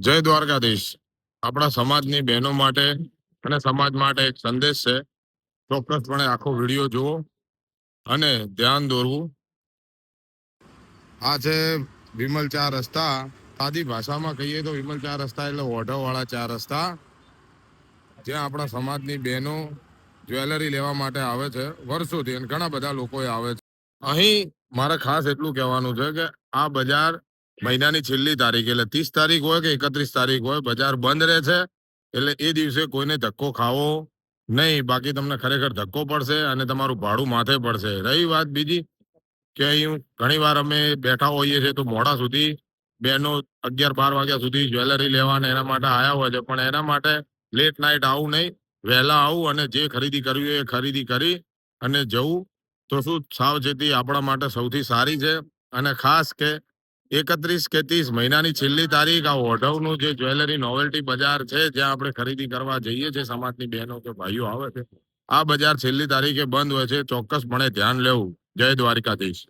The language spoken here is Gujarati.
જય દ્વારકાધીશ. આપણા સમાજની બહેનો માટે અને સમાજ માટે એક સંદેશ છે. ચોક્કસપણે આખો વીડિયો જુઓ અને ધ્યાન દોરવું. આ છે વિમલ ચાર રસ્તા. સાદી ભાષામાં કહીએ તો વિમલ ચાર રસ્તા એટલે ઓઢવવાળા ચાર રસ્તા. જ્યાં આપણા સમાજની બહેનો જ્વેલરી લેવા માટે આવે છે. વર્ષોથી અને ઘણા બધા લોકો આવે છે. અહીં મારે ખાસ એટલું કહેવાનું છે કે આ બજાર મહિનાની છેલ્લી તારીખ, એટલે ત્રીસ તારીખ હોય કે એકત્રીસ તારીખ હોય, બજાર બંધ રહે છે, એટલે એ દિવસે કોઈને ધક્કો ખાવો નહીં. બાકી તમને ખરેખર ધક્કો પડશે અને તમારું ભાડું માથે પડશે. રહી વાત બીજી કે અહીં ઘણી વાર અમે બેઠા હોઈએ છીએ તો મોડા સુધી બહેનો અગિયાર બાર વાગ્યા સુધી જ્વેલરી લેવાને એના માટે આવ્યા હોય છે, પણ એના માટે લેટ નાઇટ આવું નહીં. વહેલા આવું અને જે ખરીદી કરવી હોય એ ખરીદી કરી અને જવું. તો શું સાવચેતી આપણા માટે સૌથી સારી છે? અને ખાસ કે એકત્રીસ કે ત્રીસ મહિનાની છેલ્લી તારીખ, આ ઓઢવનું જે જ્વેલરી નોવેલ્ટી બજાર છે, જ્યાં આપણે ખરીદી કરવા જઈએ છીએ, સમાજની બહેનો કે ભાઈઓ આવે છે, આ બજાર છેલ્લી તારીખે બંધ હોય છે. ચોક્કસપણે ધ્યાન લેવું. જય દ્વારિકાધીશ.